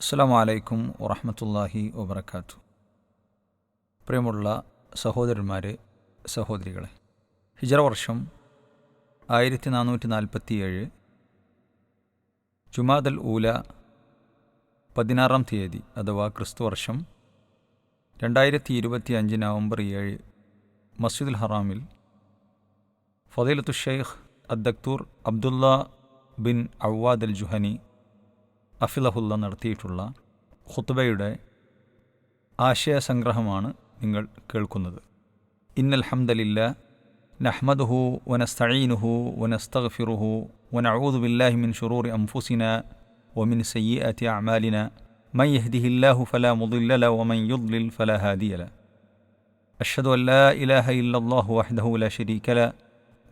അസ്സാം വലൈക്കും വറഹമത്തല്ലാഹി വബർക്കാത്തു പ്രിയമുള്ള സഹോദരന്മാരെ സഹോദരികളെ ഹിജറ വർഷം ആയിരത്തി നാനൂറ്റി നാൽപ്പത്തിയേഴ് ജുമാദൽ ഊല പതിനാറാം തീയതി അഥവാ ക്രിസ്തു വർഷം രണ്ടായിരത്തി ഇരുപത്തി അഞ്ച് നവംബർ ഏഴ് മസ്ജിദുൽ ഹറാമിൽ ഫതീലത്തു Sheikh അദ്ദക്തൂർ Abdullah bin Awwad al Juhani അഫിലഹുല്ല നടത്തിയിട്ടുള്ള ഖുത്ബയുടെ ആശയസംഗ്രഹമാണ് നിങ്ങൾ കേൾക്കുന്നത്. ഇന്നൽ ഹംദലില്ല നഹ്മദുഹു വനസ്തഈനുഹു വനസ്തഗ്ഫിറുഹു വനഊദു ബില്ലാഹി മിൻ ഷുറൂറി അൻഫുസിന ومن سيئات أعمالنا من يهده الله فلا مضل له ومن يضلل فلا هادي له أشهد أن لا إله إلا الله وحده لا شريك له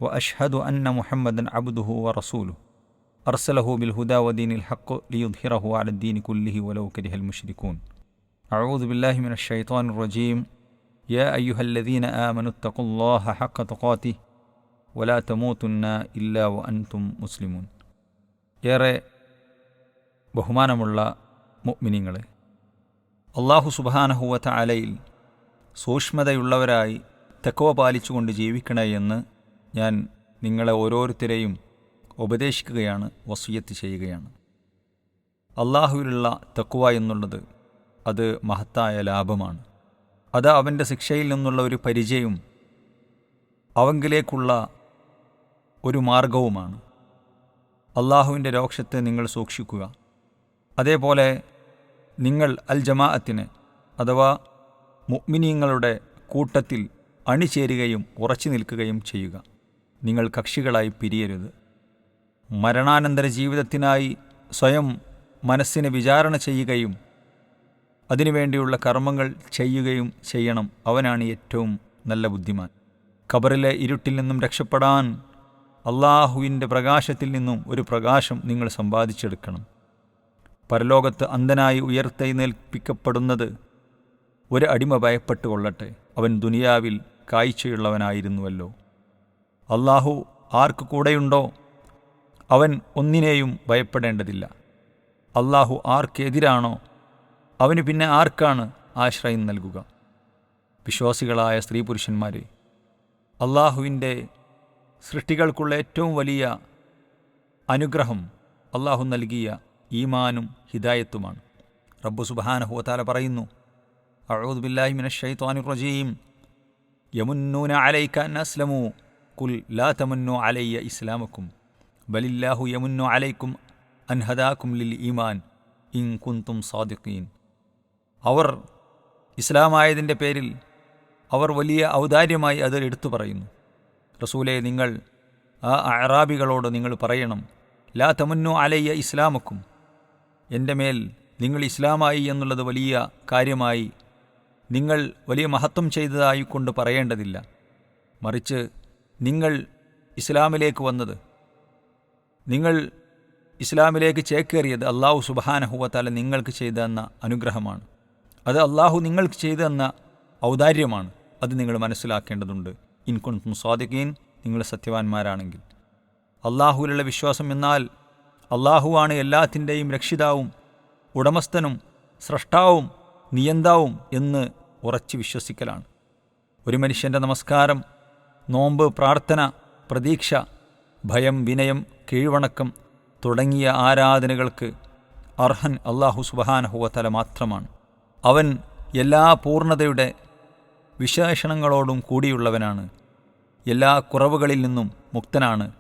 وأشهد أن محمدا عبده ورسوله അർസലഹു ബിൽ ഹുദാവദീനിൽ ഹക്ക് ലിയുദ്ഹിറഹു അലദ്ദീൻ കുല്ലിഹി വലവ് കരിഹൽ മുഷ്രിഖൂൻ അഴൂദ് ബില്ലാഹി മിന ഷൈത്താൻ റജീം. യാ അയ്യുഹല്ലദീന ആമനുത്തഖുല്ലാഹ ഹക്ക തുഖാത്തി വലാ തമൂത്തുന്ന ഇല്ലാ വ അൻതും മുസ്ലിമൂൻ. ഏറെ ബഹുമാനമുള്ള മുഗ്മിനിങ്ങളെ അള്ളാഹു സുബാനഹുവത്ത അലയിൽ സൂക്ഷ്മതയുള്ളവരായി തെക്കവ പാലിച്ചുകൊണ്ട് ജീവിക്കണേ എന്ന് ഞാൻ നിങ്ങളെ ഓരോരുത്തരെയും ഉപദേശിക്കുകയാണ് വസൂയത്ത് ചെയ്യുകയാണ്. അള്ളാഹുവിലുള്ള തക്കുവ എന്നുള്ളത് അത് മഹത്തായ ലാഭമാണ്. അത് അവന്റെ ശിക്ഷയിൽ നിന്നുള്ള ഒരു പരിചയവും അവങ്കിലേക്കുള്ള ഒരു മാർഗവുമാണ്. അള്ളാഹുവിന്റെ രോക്ഷത്തെ നിങ്ങൾ സൂക്ഷിക്കുക. അതേപോലെ നിങ്ങൾ അൽ ജമാഅത്തിന് അഥവാ മുഅ്മിനീങ്ങളുടെ കൂട്ടത്തിൽ അണിചേരുകയും ഉറച്ചു നിൽക്കുകയും ചെയ്യുക. നിങ്ങൾ കക്ഷികളായി പിരിയരുത്. മരണാനന്തര ജീവിതത്തിനായി സ്വയം മനസ്സിനെ വിചാരണ ചെയ്യുകയും അതിനുവേണ്ടിയുള്ള കർമ്മങ്ങൾ ചെയ്യുകയും ചെയ്യണം. അവനാണ് ഏറ്റവും നല്ല ബുദ്ധിമാൻ. ഖബറിലെ ഇരുട്ടിൽ നിന്നും രക്ഷപ്പെടാൻ അള്ളാഹുവിന്റെ പ്രകാശത്തിൽ നിന്നും ഒരു പ്രകാശം നിങ്ങൾ സമ്പാദിച്ചെടുക്കണം. പരലോകത്ത് അന്ധനായി ഉയർത്തെഴുന്നേൽപ്പിക്കപ്പെടുന്നത് ഒരു അടിമ ഭയപ്പെട്ടു കൊള്ളട്ടെ. അവൻ ദുനിയാവിൽ കാഴ്ചയുള്ളവനായിരുന്നുവല്ലോ. അള്ളാഹു ആർക്ക് കൂടെയുണ്ടോ? അവൻ ഒന്നിനെയും ഭയപ്പെടേണ്ടതില്ല. അള്ളാഹു ആർക്കെതിരാണോ അവന് പിന്നെ ആർക്കാണ് ആശ്രയം നൽകുക? വിശ്വാസികളായ സ്ത്രീ പുരുഷന്മാരെ അള്ളാഹുവിന്റെ സൃഷ്ടികൾക്കുള്ള ഏറ്റവും വലിയ അനുഗ്രഹം അള്ളാഹു നൽകിയ ഈമാനും ഹിദായത്തുമാണ്. റബ്ബു സുബാനഹുവത്താല പറയുന്നു അഊദ് ബില്ലാഹി മിനശ് ശൈത്വാനിർ റജീം യമുന്നൂന അലൈക അൻ അസ്ലമു കുൽ ലാ തമന്നു അലയ്യ ഇസ്ലാമക്കും ബലില്ലാഹു യമുന്നു അലൈക്കും അൻഹദാക്കും ലിൽ ഈമാൻ ഇൻ കുന്തും സാദിഖീൻ. അവർ ഇസ്ലാമായതിന്റെ പേരിൽ അവർ വലിയ ഔദാര്യമായി അത് എടുത്തു പറയുന്നു. റസൂലെ നിങ്ങൾ ആ അറാബികളോട് നിങ്ങൾ പറയണം ലാ തമന്നു അലയ്യ ഇസ്ലാമക്കും. എന്റെ മേൽ നിങ്ങൾ ഇസ്ലാമായി എന്നുള്ളത് വലിയ കാര്യമായി നിങ്ങൾ വലിയ മഹത്വം ചെയ്തതായി കൊണ്ട് പറയേണ്ടതില്ല. മറിച്ച് നിങ്ങൾ ഇസ്ലാമിലേക്ക് വന്നത് നിങ്ങൾ ഇസ്ലാമിലേക്ക് ചേക്കേറിയത് അള്ളാഹു സുബാനഹുവത്താല നിങ്ങൾക്ക് ചെയ്തു തന്ന അനുഗ്രഹമാണ്. അത് അള്ളാഹു നിങ്ങൾക്ക് ചെയ്തു തന്ന ഔദാര്യമാണ്. അത് നിങ്ങൾ മനസ്സിലാക്കേണ്ടതുണ്ട്. ഇൻകുൻ മുസാദിഖീൻ നിങ്ങൾ സത്യവാന്മാരാണെങ്കിൽ അള്ളാഹുവിലുള്ള വിശ്വാസം എന്നാൽ അള്ളാഹുവാണ് എല്ലാത്തിന്റെയും രക്ഷിതാവും ഉടമസ്ഥനും സ്രഷ്ടാവും നിയന്താവും എന്ന് ഉറച്ചു വിശ്വസിക്കലാണ്. ഒരു മനുഷ്യന്റെ നമസ്കാരം നോമ്പ് പ്രാർത്ഥന പ്രതീക്ഷ ഭയം വിനയം കീഴ്വണക്കം തുടങ്ങിയ ആരാധനകൾക്ക് അർഹൻ അള്ളാഹു സുബഹാനഹുവത്തല മാത്രമാണ്. അവൻ എല്ലാ പൂർണതയുടെ വിശേഷണങ്ങളോടും കൂടിയുള്ളവനാണ്. എല്ലാ കുറവുകളിൽ നിന്നും മുക്തനാണ്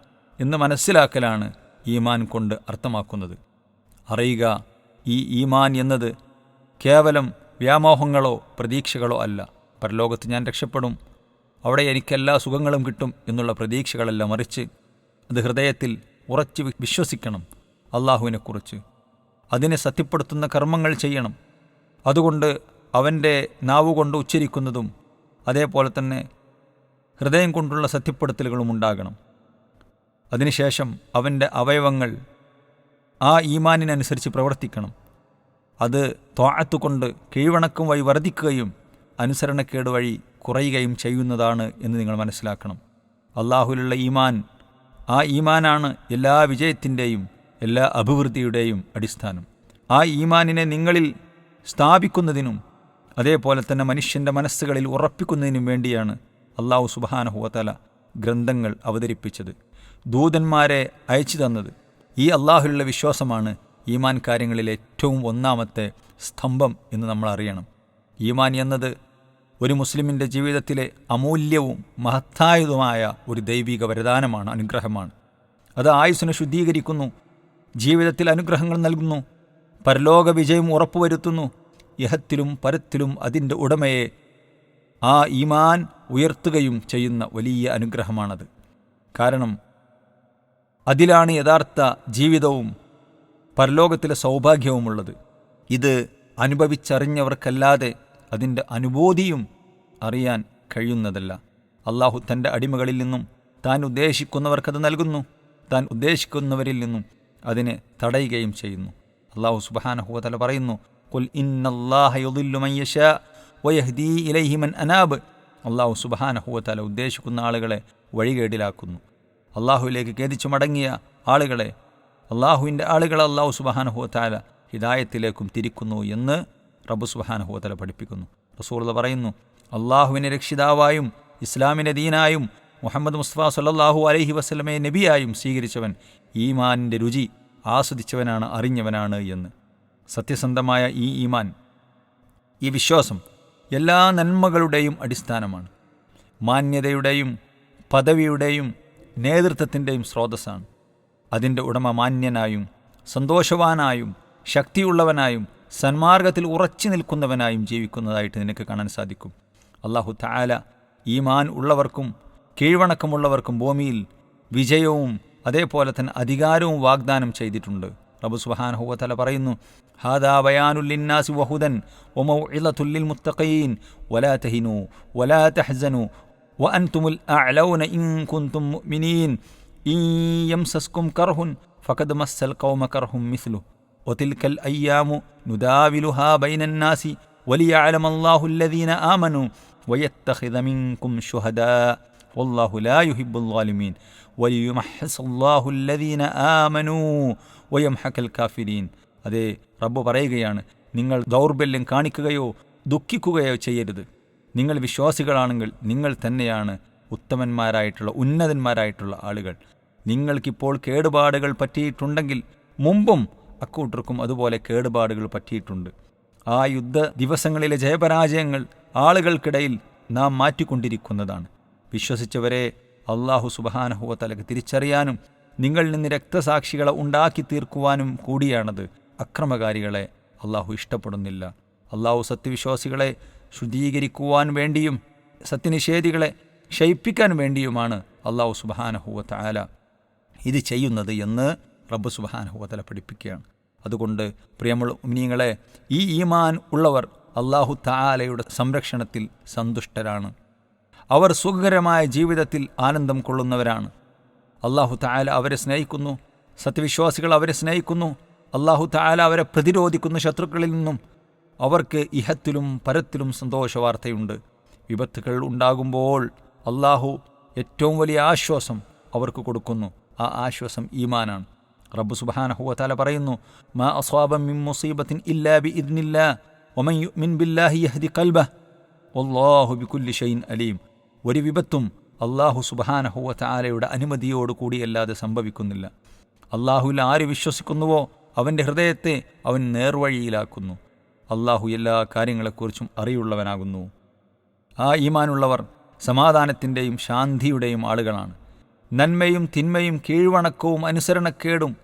എന്ന് മനസ്സിലാക്കലാണ് ഈമാൻ കൊണ്ട് അർത്ഥമാക്കുന്നത്. അറിയുക ഈ ഈമാൻ എന്നത് കേവലം വ്യാമോഹങ്ങളോ പ്രതീക്ഷകളോ അല്ല. പരലോകത്ത് ഞാൻ രക്ഷപ്പെടും. അവിടെ എനിക്കെല്ലാ സുഖങ്ങളും കിട്ടും എന്നുള്ള പ്രതീക്ഷകളല്ല മറിച്ച് അത് ഹൃദയത്തിൽ ഉറച്ചു വിശ്വസിക്കണം അള്ളാഹുവിനെക്കുറിച്ച്. അതിനെ സത്യപ്പെടുത്തുന്ന കർമ്മങ്ങൾ ചെയ്യണം. അതുകൊണ്ട് അവന്റെ നാവുകൊണ്ട് ഉച്ചരിക്കുന്നതും അതേപോലെ തന്നെ ഹൃദയം കൊണ്ടുള്ള സത്യപ്പെടുത്തലുകളും ഉണ്ടാകണം. അതിനുശേഷം അവന്റെ അവയവങ്ങൾ ആ ഈമാനിനനുസരിച്ച് പ്രവർത്തിക്കണം. അത് ത്വാഴത്തുകൊണ്ട് കീഴ്വണക്കം വഴി വർദ്ധിക്കുകയും അനുസരണക്കേട് വഴി കുറയുകയും ചെയ്യുന്നതാണ് എന്ന് നിങ്ങൾ മനസ്സിലാക്കണം. അള്ളാഹുലുള്ള ഈമാൻ ആ ഈമാനാണ് എല്ലാ വിജയത്തിന്റെയും എല്ലാ അഭിവൃദ്ധിയുടെയും അടിസ്ഥാനം. ആ ഈമാനിനെ നിങ്ങളിൽ സ്ഥാപിക്കുന്നതിനും അതേപോലെ തന്നെ മനുഷ്യന്റെ മനസ്സുകളിൽ ഉറപ്പിക്കുന്നതിനും വേണ്ടിയാണ് അള്ളാഹു സുബാനഹുവതല ഗ്രന്ഥങ്ങൾ അവതരിപ്പിച്ചത് ദൂതന്മാരെ അയച്ചു തന്നത്. ഈ അള്ളാഹുലുള്ള വിശ്വാസമാണ് ഈമാൻ കാര്യങ്ങളിൽ ഏറ്റവും ഒന്നാമത്തെ സ്തംഭം എന്ന് നമ്മൾ അറിയണം. ഈമാൻ എന്നത് ഒരു മുസ്ലിമിന്റെ ജീവിതത്തിലെ അമൂല്യവും മഹത്തായതുമായ ഒരു ദൈവിക വരദാനമാണ് അനുഗ്രഹമാണ്. അത് ആയുസ്സിനെ ശുദ്ധീകരിക്കുന്നു ജീവിതത്തിൽ അനുഗ്രഹങ്ങൾ നൽകുന്നു പരലോക വിജയം ഉറപ്പുവരുത്തുന്നു ഇഹത്തിലും പരത്തിലും അതിന്റെ ഉടമയെ ആ ഈമാൻ ഉയർത്തുകയും ചെയ്യുന്ന വലിയ അനുഗ്രഹമാണത്. കാരണം അതിലാണ് യഥാർത്ഥ ജീവിതവും പരലോകത്തിലെ സൗഭാഗ്യവുമുള്ളത്. ഇത് അനുഭവിച്ചറിഞ്ഞവർക്കല്ലാതെ അതിന്റെ അനുഭൂതിയും അറിയാൻ കഴിയുന്നതല്ല. അള്ളാഹു തന്റെ അടിമകളിൽ നിന്നും താൻ ഉദ്ദേശിക്കുന്നവർക്കത് നൽകുന്നു. താൻ ഉദ്ദേശിക്കുന്നവരിൽ നിന്നും അതിനെ തടയുകയും ചെയ്യുന്നു. അള്ളാഹു സുബാനഹുവതല പറയുന്നു അള്ളാഹു സുബാനഹുവതല ഉദ്ദേശിക്കുന്ന ആളുകളെ വഴികേടിലാക്കുന്നു. അള്ളാഹുവിലേക്ക് ഖേദിച്ചു മടങ്ങിയ ആളുകളെ അള്ളാഹുവിന്റെ ആളുകളെ അള്ളാഹു സുബാനഹുവത്താല ഹിദായത്തിലേക്കും തിരിക്കുന്നു എന്ന് റബ്ബു സുബാനഹുവതല പഠിപ്പിക്കുന്നു. റസൂള്ള പറയുന്നു അള്ളാഹുവിനെ രക്ഷിതാവായും ഇസ്ലാമിനെ ദീനായും മുഹമ്മദ് മുസ്തഫ സല്ലാഹു അലഹി വസ്ലമയെ നബിയായും സ്വീകരിച്ചവൻ ഈമാനിന്റെ രുചി ആസ്വദിച്ചവനാണ് അറിഞ്ഞവനാണ് എന്ന്. സത്യസന്ധമായ ഈ ഈമാൻ ഈ വിശ്വാസം എല്ലാ നന്മകളുടെയും അടിസ്ഥാനമാണ്. മാന്യതയുടെയും പദവിയുടെയും നേതൃത്വത്തിന്റെയും സ്രോതസ്സാണ്. അതിന്റെ ഉടമ മാന്യനായും സന്തോഷവാനായും ശക്തിയുള്ളവനായും സന്മാർഗത്തിൽ ഉറച്ചു നിൽക്കുന്നവനായും ജീവിക്കുന്നതായിട്ട് നിനക്ക് കാണാൻ സാധിക്കും. അള്ളാഹു താല ഈമാൻ ഉള്ളവർക്കും കീഴ്വണക്കമുള്ളവർക്കും ഭൂമിയിൽ വിജയവും അതേപോലെ തന്നെ അധികാരവും വാഗ്ദാനം ചെയ്തിട്ടുണ്ട്. റബു സുബാൻ ഹുവതല പറയുന്നു ഹാദാ ബയാനുല്ലിന്നാസി വഹുദൻ ഒമൗ ഇളത്തുല്ലിൽ മുത്തഖീൻ വലാ തഹിനു വലാ തഹ്സനു വ അൻതുമുൽ അലൗന ഇൻ കുന്തും മുഅ്മിനീൻ. ഇൻ യംസസ്കും കർഹുൻ ഫഖദ് മസ്സൽ ഖൗമ കർഹും മിസ്ലു. الأيام نداولها بين الناس وليعلم الله الذين آمنوا ويتخذ منكم شهداء والله لا يحب الظالمين وليمحص الله الذين آمنوا ويمحق الكافرين അതെ റബ്ബ് പറയുകയാണ് നിങ്ങൾ ദൗർബല്യം കാണിക്കുകയോ ദുഃഖിക്കുകയോ ചെയ്യരുത് നിങ്ങൾ വിശ്വാസികളാണെങ്കിൽ നിങ്ങൾ തന്നെയാണ് ഉത്തമന്മാരായിട്ടുള്ള ഉന്നതന്മാരായിട്ടുള്ള ആളുകൾ നിങ്ങൾക്കിപ്പോൾ കേടുപാടുകൾ പറ്റിയിട്ടുണ്ടെങ്കിൽ മുമ്പും അക്കൂട്ടർക്കും അതുപോലെ കേടുപാടുകൾ പറ്റിയിട്ടുണ്ട്. ആ യുദ്ധ ദിവസങ്ങളിലെ ജയപരാജയങ്ങൾ ആളുകൾക്കിടയിൽ നാം മാറ്റിക്കൊണ്ടിരിക്കുന്നതാണ്. വിശ്വസിച്ചവരെ അള്ളാഹു സുബഹാനഹുവ തലക്ക് തിരിച്ചറിയാനും നിങ്ങളിൽ നിന്ന് രക്തസാക്ഷികളെ ഉണ്ടാക്കി തീർക്കുവാനും കൂടിയാണത്. അക്രമകാരികളെ അള്ളാഹു ഇഷ്ടപ്പെടുന്നില്ല. അള്ളാഹു സത്യവിശ്വാസികളെ ശുദ്ധീകരിക്കുവാൻ വേണ്ടിയും സത്യനിഷേധികളെ ക്ഷയിപ്പിക്കാൻ വേണ്ടിയുമാണ് അള്ളാഹു സുബഹാനഹുവത്ത ആല ഇത് ചെയ്യുന്നത് എന്ന് റബ്ബ് സുബഹാനഹുവത്തല പഠിപ്പിക്കുകയാണ്. അതുകൊണ്ട് പ്രിയമുള്ള ഉമിനിയങ്ങളെ ഈ ഈമാൻ ഉള്ളവർ അള്ളാഹു താലയുടെ സംരക്ഷണത്തിൽ സന്തുഷ്ടരാണ്. അവർ സുഖകരമായ ജീവിതത്തിൽ ആനന്ദം കൊള്ളുന്നവരാണ്. അള്ളാഹു താല അവരെ സ്നേഹിക്കുന്നു സത്യവിശ്വാസികൾ അവരെ സ്നേഹിക്കുന്നു അള്ളാഹു താല അവരെ പ്രതിരോധിക്കുന്ന ശത്രുക്കളിൽ നിന്നും. അവർക്ക് ഇഹത്തിലും പരത്തിലും സന്തോഷവാർത്തയുണ്ട്. വിപത്തുകൾ ഉണ്ടാകുമ്പോൾ അള്ളാഹു ഏറ്റവും വലിയ ആശ്വാസം അവർക്ക് കൊടുക്കുന്നു. ആ ആശ്വാസം ഈമാനാണ്. റബ്ബ് സുബാനഹുവല പറയുന്നു മാ അസ്വാബം മിൻ മുസീബത്തിൻ ഇല്ലാ ബി ഇദ്നില്ല ഒമൻ യുമിൻ ബില്ലാഹി യഹ്ദി കൽബ വല്ലാഹു ബികുല്ലി ഷൈൻ അലീം. ഒരു വിപത്തും അള്ളാഹു സുബാനഹുവലയുടെ താലയുടെ അനുമതിയോട് കൂടിയല്ലാതെ സംഭവിക്കുന്നില്ല. അള്ളാഹുവിൽ ആര് വിശ്വസിക്കുന്നുവോ അവന്റെ ഹൃദയത്തെ അവൻ നേർവഴിയിലാക്കുന്നു. അള്ളാഹു എല്ലാ കാര്യങ്ങളെക്കുറിച്ചും അറിയുള്ളവനാകുന്നു. ആ ഈമാനുള്ളവർ സമാധാനത്തിന്റെയും ശാന്തിയുടെയും ആളുകളാണ്. നന്മയും തിന്മയും കീഴ്വണക്കവും അനുസരണക്കേടും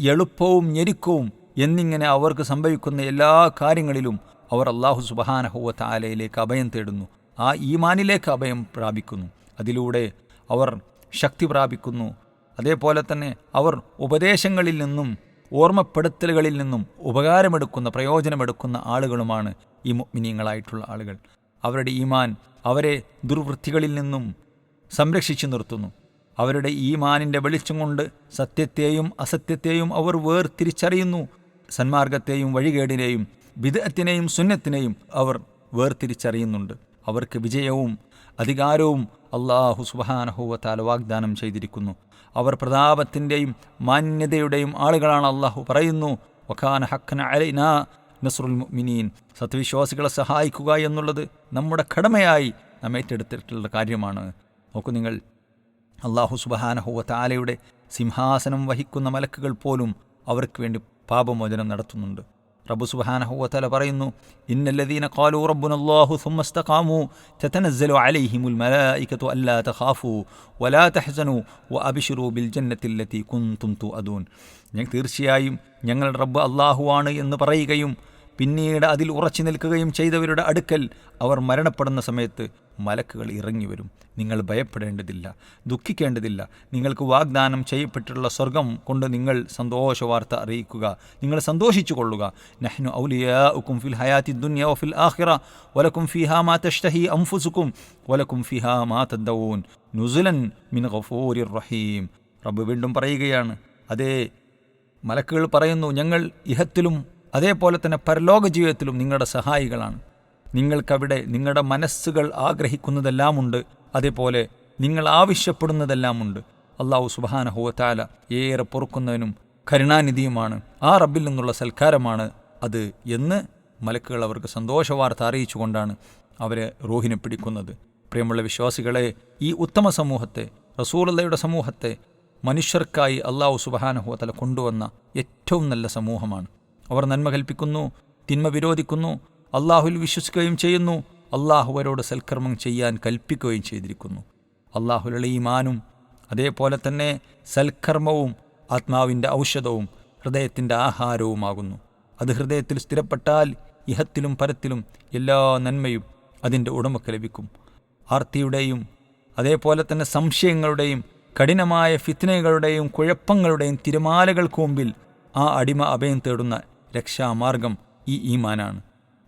എളുപ്പവും ഞെരുക്കവും എന്നിങ്ങനെ അവർക്ക് സംഭവിക്കുന്ന എല്ലാ കാര്യങ്ങളിലും അവർ അള്ളാഹു സുബഹാനഹുവ താലയിലേക്ക് അഭയം തേടുന്നു. ആ ഈമാനിലേക്ക് അഭയം പ്രാപിക്കുന്നു. അതിലൂടെ അവർ ശക്തി പ്രാപിക്കുന്നു. അതേപോലെ തന്നെ അവർ ഉപദേശങ്ങളിൽ നിന്നും ഓർമ്മപ്പെടുത്തലുകളിൽ നിന്നും ഉപകാരമെടുക്കുന്ന പ്രയോജനമെടുക്കുന്ന ആളുകളുമാണ് ഈ മുഗ്മിനീങ്ങളായിട്ടുള്ള ആളുകൾ. അവരുടെ ഈമാൻ അവരെ ദുർവൃത്തികളിൽ നിന്നും സംരക്ഷിച്ചു നിർത്തുന്നു. അവരുടെ ഈമാനിന്റെ വെളിച്ചം കൊണ്ട് സത്യത്തെയും അസത്യത്തെയും അവർ വേർതിരിച്ചറിയുന്നു. സന്മാർഗത്തെയും വഴികേടിനെയും വിദഗ്ധത്തിനെയും സുന്നത്തിനെയും അവർ വേർതിരിച്ചറിയുന്നുണ്ട്. അവർക്ക് വിജയവും അധികാരവും അള്ളാഹു സുബാനഹുവത്താല വാഗ്ദാനം ചെയ്തിരിക്കുന്നു. അവർ പ്രതാപത്തിന്റെയും മാന്യതയുടെയും ആളുകളാണ് അള്ളാഹു പറയുന്നു. വഖാന ഹക്കന അലൈന നസ്രുൽ മിനീൻ സത്യവിശ്വാസികളെ സഹായിക്കുക എന്നുള്ളത് നമ്മുടെ കടമയായി നാം ഏറ്റെടുത്തിട്ടുള്ള കാര്യമാണ്. നോക്കൂ നിങ്ങൾ അള്ളാഹു സുബഹാനഹുവത്താലയുടെ സിംഹാസനം വഹിക്കുന്ന മലക്കുകൾ പോലും അവർക്ക് വേണ്ടി പാപമോചനം നടത്തുന്നുണ്ട്. റബ്ബു സുബഹാനഹുവത്താല പറയുന്നു ഇന്നല്ലദീന കാലു റബ്ബുൻ അള്ളാഹു സുമസ്തഖാമു തതനസ്സലു അലൈഹിമുൽ മലായികത്തു അല്ലാ തഖാഫു വലാ തഹ്സനു വ അബിഷുറു ബിൽ ജന്നത്തില്ലത്തി കുന്തും തു അതുൻ ഞാൻ തീർച്ചയായും ഞങ്ങളുടെ റബ്ബ് അള്ളാഹുവാണ് എന്ന് പറയുകയും പിന്നീട് അതിൽ ഉറച്ചു നിൽക്കുകയും ചെയ്തവരുടെ അടുക്കൽ അവർ മരണപ്പെടുന്ന സമയത്ത് മലക്കുകൾ ഇറങ്ങി വരും. നിങ്ങൾ ഭയപ്പെടേണ്ടതില്ല ദുഃഖിക്കേണ്ടതില്ല. നിങ്ങൾക്ക് വാഗ്ദാനം ചെയ്യപ്പെട്ടിട്ടുള്ള സ്വർഗം കൊണ്ട് നിങ്ങൾ സന്തോഷവാർത്ത അറിയിക്കുക. നിങ്ങൾ സന്തോഷിച്ചു കൊള്ളുക. നഹ്നു ഔലിയാഉക്കും ഫിൽ ഹയാത്തി ദുന്യ ഫിൽ ആഖിറ. വലക്കും ഫിഹാ മാ തഷ്തഹി അംഫുസുക്കും വലക്കും ഫിഹാ മാ തദ്ദവൂൻ നുസുലൻ മിൻ ഗഫൂരിർ റഹീം. റബ്ബ് വീണ്ടും പറയുകയാണ് അതേ മലക്കുകൾ പറയുന്നു ഞങ്ങൾ ഇഹത്തിലും അതേപോലെ തന്നെ പരലോക ജീവിതത്തിലും നിങ്ങളുടെ സഹായികളാണ്. നിങ്ങൾക്കവിടെ നിങ്ങളുടെ മനസ്സുകൾ ആഗ്രഹിക്കുന്നതെല്ലാമുണ്ട് അതേപോലെ നിങ്ങൾ ആവശ്യപ്പെടുന്നതെല്ലാമുണ്ട് അള്ളാഹു സുബാനഹുവത്താല ഏറെ പൊറുക്കുന്നതിനും കരുണാനിധിയുമാണ്. ആ റബ്ബിൽ നിന്നുള്ള സൽക്കാരമാണ് അത് എന്ന് മലക്കുകൾ അവർക്ക് സന്തോഷവാർത്ത അറിയിച്ചുകൊണ്ടാണ് അവരെ റൂഹിനെ പിടിക്കുന്നത്. പ്രിയമുള്ള വിശ്വാസികളെ ഈ ഉത്തമ സമൂഹത്തെ റസൂലയുടെ സമൂഹത്തെ മനുഷ്യർക്കായി അള്ളാഹു സുബഹാനഹുവതല കൊണ്ടുവന്ന ഏറ്റവും നല്ല സമൂഹമാണ്. അവർ നന്മ കൽപ്പിക്കുന്നു തിന്മ വിരോധിക്കുന്നു അള്ളാഹുവിൽ വിശ്വസിക്കുകയും ചെയ്യുന്നു. അള്ളാഹുവരോട് സൽക്കർമ്മം ചെയ്യാൻ കൽപ്പിക്കുകയും ചെയ്തിരിക്കുന്നു. അള്ളാഹുലുള്ള ഈമാനും അതേപോലെ തന്നെ സൽക്കർമ്മവും ആത്മാവിന്റെ ഔഷധവും ഹൃദയത്തിന്റെ ആഹാരവുമാകുന്നു. അത് ഹൃദയത്തിൽ സ്ഥിരപ്പെട്ടാൽ ഇഹത്തിലും പരത്തിലും എല്ലാ നന്മയും അതിന്റെ ഉടമക്ക് ലഭിക്കും. ആർത്തിയുടെയും അതേപോലെ തന്നെ സംശയങ്ങളുടെയും കഠിനമായ ഫിത്നകളുടെയും കുഴപ്പങ്ങളുടെയും തിരമാലകൾക്ക് മുമ്പിൽ ആ അടിമ അഭയം തേടുന്ന രക്ഷാമാർഗം ഈ ഈമാനാണ്.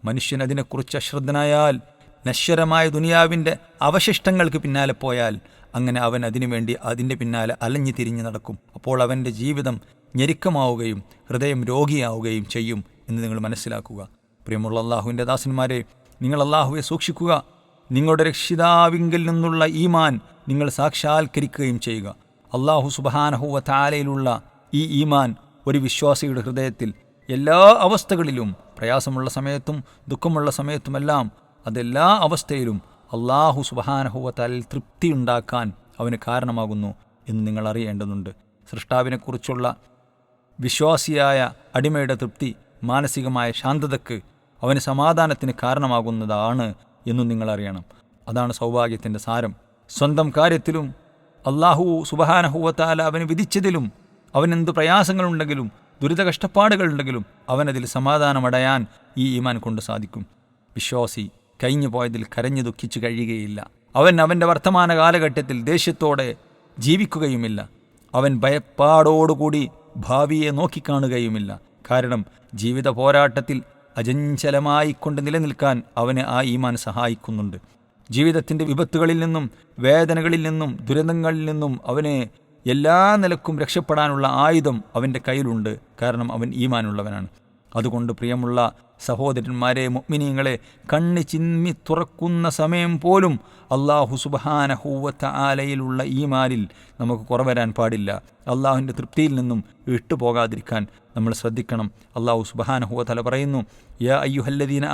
മനുഷ്യൻ അതിനെക്കുറിച്ച് അശ്രദ്ധനായാൽ നശ്വരമായ ദുനിയാവിന്റെ അവശിഷ്ടങ്ങൾക്ക് പിന്നാലെ പോയാൽ അങ്ങനെ അവൻ അതിനുവേണ്ടി അതിന്റെ പിന്നാലെ അലഞ്ഞു തിരിഞ്ഞു നടക്കും. അപ്പോൾ അവന്റെ ജീവിതം ഞെരുക്കമാവുകയും ഹൃദയം രോഗിയാവുകയും ചെയ്യും എന്ന് നിങ്ങൾ മനസ്സിലാക്കുക. പ്രിയമുള്ള അള്ളാഹുവിന്റെ ദാസന്മാരെ നിങ്ങൾ അള്ളാഹുവെ സൂക്ഷിക്കുക. നിങ്ങളുടെ രക്ഷിതാവിങ്കിൽ നിന്നുള്ള ഈമാൻ നിങ്ങൾ സാക്ഷാത്കരിക്കുകയും ചെയ്യുക. അള്ളാഹു സുബാനഹുവ താലയിലുള്ള ഈ ഈമാൻ ഒരു വിശ്വാസിയുടെ ഹൃദയത്തിൽ എല്ലാ അവസ്ഥകളിലും പ്രയാസമുള്ള സമയത്തും ദുഃഖമുള്ള സമയത്തുമെല്ലാം അതെല്ലാ അവസ്ഥയിലും അള്ളാഹു സുബഹാനഹുവത്താലിൽ തൃപ്തി തൃപ്തിയുണ്ടാക്കാൻ അവന് കാരണമാകുന്നു എന്ന് നിങ്ങൾ അറിയേണ്ടതുണ്ട്. സൃഷ്ടാവിനെക്കുറിച്ചുള്ള വിശ്വാസിയായ അടിമയുടെ തൃപ്തി മാനസികമായ ശാന്തതയ്ക്ക് അവന് സമാധാനത്തിന് കാരണമാകുന്നതാണ് എന്നും നിങ്ങൾ അറിയണം. അതാണ് സൗഭാഗ്യത്തിന്റെ സാരം. സ്വന്തം കാര്യത്തിലും അള്ളാഹു സുബഹാനഹുവത്താല അവന് വിധിച്ചതിലും അവനെന്ത് പ്രയാസങ്ങളുണ്ടെങ്കിലും ദുരിത കഷ്ടപ്പാടുകളുണ്ടെങ്കിലും അവനതിൽ സമാധാനമടയാൻ ഈ ഈമാൻ കൊണ്ട് സാധിക്കും. വിശ്വാസി കഴിഞ്ഞു പോയതിൽ കരഞ്ഞു ദുഃഖിച്ചു കഴിയുകയില്ല. അവൻ അവന്റെ വർത്തമാന കാലഘട്ടത്തിൽ ദേഷ്യത്തോടെ ജീവിക്കുകയുമില്ല. അവൻ ഭയപ്പാടോടുകൂടി ഭാവിയെ നോക്കിക്കാണുകയുമില്ല. കാരണം ജീവിത പോരാട്ടത്തിൽ അജഞ്ചലമായിക്കൊണ്ട് നിലനിൽക്കാൻ അവനെ ആ ഈമാൻ സഹായിക്കുന്നുണ്ട്. ജീവിതത്തിന്റെ വിപത്തുകളിൽ നിന്നും വേദനകളിൽ നിന്നും ദുരന്തങ്ങളിൽ നിന്നും അവന് എല്ലാ നിലക്കും രക്ഷപ്പെടാനുള്ള ആയുധം അവന്റെ കയ്യിലുണ്ട്. കാരണം അവൻ ഈമാനുള്ളവനാണ്. അതുകൊണ്ട് പ്രിയമുള്ള സഹോദരന്മാരെ മുഗ്മിനീങ്ങളെ കണ്ണ് ചിന്മി തുറക്കുന്ന സമയം പോലും അള്ളാഹു സുബഹാനഹൂവത്ത ആലയിലുള്ള ഈമാനിൽ നമുക്ക് കുറവരാൻ പാടില്ല. അള്ളാഹുവിന്റെ തൃപ്തിയിൽ നിന്നും വിട്ടുപോകാതിരിക്കാൻ നമ്മൾ ശ്രദ്ധിക്കണം. അള്ളാഹു സുബഹാനഹുവ തല പറയുന്നു യാ അയ്യുഹല്ലദീന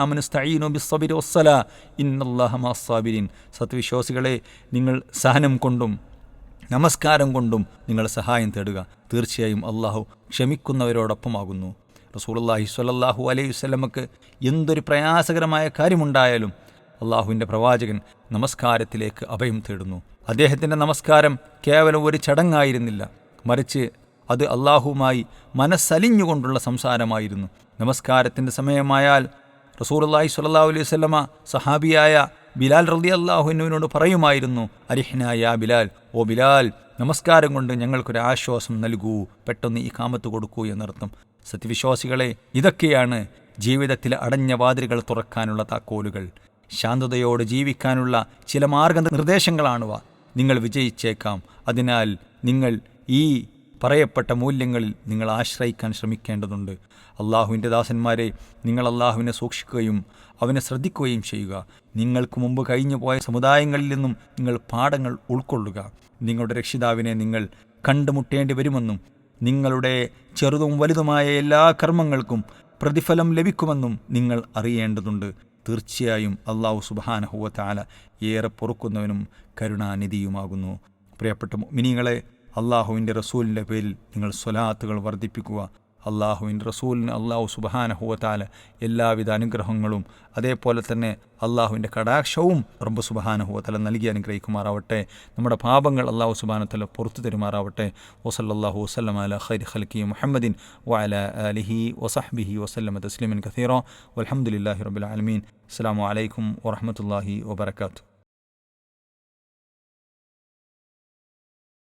നിങ്ങൾ സഹനം കൊണ്ടും നമസ്കാരം കൊണ്ടും നിങ്ങൾ സഹായം തേടുക. തീർച്ചയായും അള്ളാഹു ക്ഷമിക്കുന്നവരോടൊപ്പമാകുന്നു. റസൂലുള്ളാഹി സ്വല്ലല്ലാഹു അലൈഹി വസല്ലമക്ക് എന്തൊരു പ്രയാസകരമായ കാര്യമുണ്ടായാലും അള്ളാഹുവിന്റെ പ്രവാചകൻ നമസ്കാരത്തിലേക്ക് അഭയം തേടുന്നു. അദ്ദേഹത്തിന്റെ നമസ്കാരം കേവലം ഒരു ചടങ്ങായിരുന്നില്ല. മറിച്ച് അത് അള്ളാഹുവുമായി മനസ്സലിഞ്ഞുകൊണ്ടുള്ള സംസാരമായിരുന്നു. നമസ്കാരത്തിന്റെ സമയമായാൽ റസൂലുള്ളാഹി സ്വല്ലാ അലൈഹി വസല്ലമ സഹാബിയായ ബിലാൽ റളി അള്ളാഹുവിനോട് പറയുമായിരുന്നു അരിഹ്നായ ബിലാൽ ഓ ബിലാൽ നമസ്കാരം കൊണ്ട് ഞങ്ങൾക്കൊരു ആശ്വാസം നൽകൂ പെട്ടെന്ന് ഈ കാമത്ത് കൊടുക്കൂ എന്നർത്ഥം. സത്യവിശ്വാസികളെ ഇതൊക്കെയാണ് ജീവിതത്തിലെ അടഞ്ഞ വാതിലുകൾ തുറക്കാനുള്ള താക്കോലുകൾ. ശാന്തതയോടെ ജീവിക്കാനുള്ള ചില മാർഗനിർദ്ദേശങ്ങളാണുവ നിങ്ങൾ വിജയിച്ചേക്കാം. അതിനാൽ നിങ്ങൾ ഈ പറയപ്പെട്ട മൂല്യങ്ങളിൽ നിങ്ങൾ ആശ്രയിക്കാൻ ശ്രമിക്കേണ്ടതുണ്ട്. അള്ളാഹുവിന്റെ ദാസന്മാരെ നിങ്ങൾ അള്ളാഹുവിനെ സൂക്ഷിക്കുകയും അവനെ ശ്രദ്ധിക്കുകയും ചെയ്യുക. നിങ്ങൾക്ക് മുമ്പ് കഴിഞ്ഞു പോയ സമുദായങ്ങളിൽ നിന്നും നിങ്ങൾ പാഠങ്ങൾ ഉൾക്കൊള്ളുക. നിങ്ങളുടെ രക്ഷിതാവിനെ നിങ്ങൾ കണ്ടുമുട്ടേണ്ടി വരുമെന്നും നിങ്ങളുടെ ചെറുതും വലുതുമായ എല്ലാ കർമ്മങ്ങൾക്കും പ്രതിഫലം ലഭിക്കുമെന്നും നിങ്ങൾ അറിയേണ്ടതുണ്ട്. തീർച്ചയായും അള്ളാഹു സുബാനഹുവത്താല ഏറെ പൊറുക്കുന്നവനും കരുണാനിധിയുമാകുന്നു. പ്രിയപ്പെട്ട മിനിങ്ങളെ അള്ളാഹുവിന്റെ റസൂലിന്റെ പേരിൽ നിങ്ങൾ സ്വലാത്തുകൾ വർദ്ധിപ്പിക്കുക. അള്ളാഹുവിന്റെ റസൂലിന് അള്ളാഹു സുബഹാനഹുവത്താല എല്ലാവിധ അനുഗ്രഹങ്ങളും അതേപോലെ തന്നെ അള്ളാഹുവിന്റെ കടാക്ഷവും റബ്ബ് സുബഹാനഹുവത്തല നൽകി അനുഗ്രഹിക്കുമാറാവട്ടെ. നമ്മുടെ പാപങ്ങൾ അള്ളാഹു സുബാനത്തല പുറത്തു തരുമാറാവട്ടെ. വസല്ലാഹു വസ്ലം അല ഖൈർ ഖൽക്കി മുഹമ്മദിൻ വഅല അലിഹി വസഹ്ബിഹി വസ്ലം തസ്ലിമിൻ കഥീറോ വലഹമുല്ലാഹി റബ്ബുൽ ആലമീൻ. അസ്സാം വലൈക്കും വറഹമത്തല്ലാഹി വബർക്കാത്തു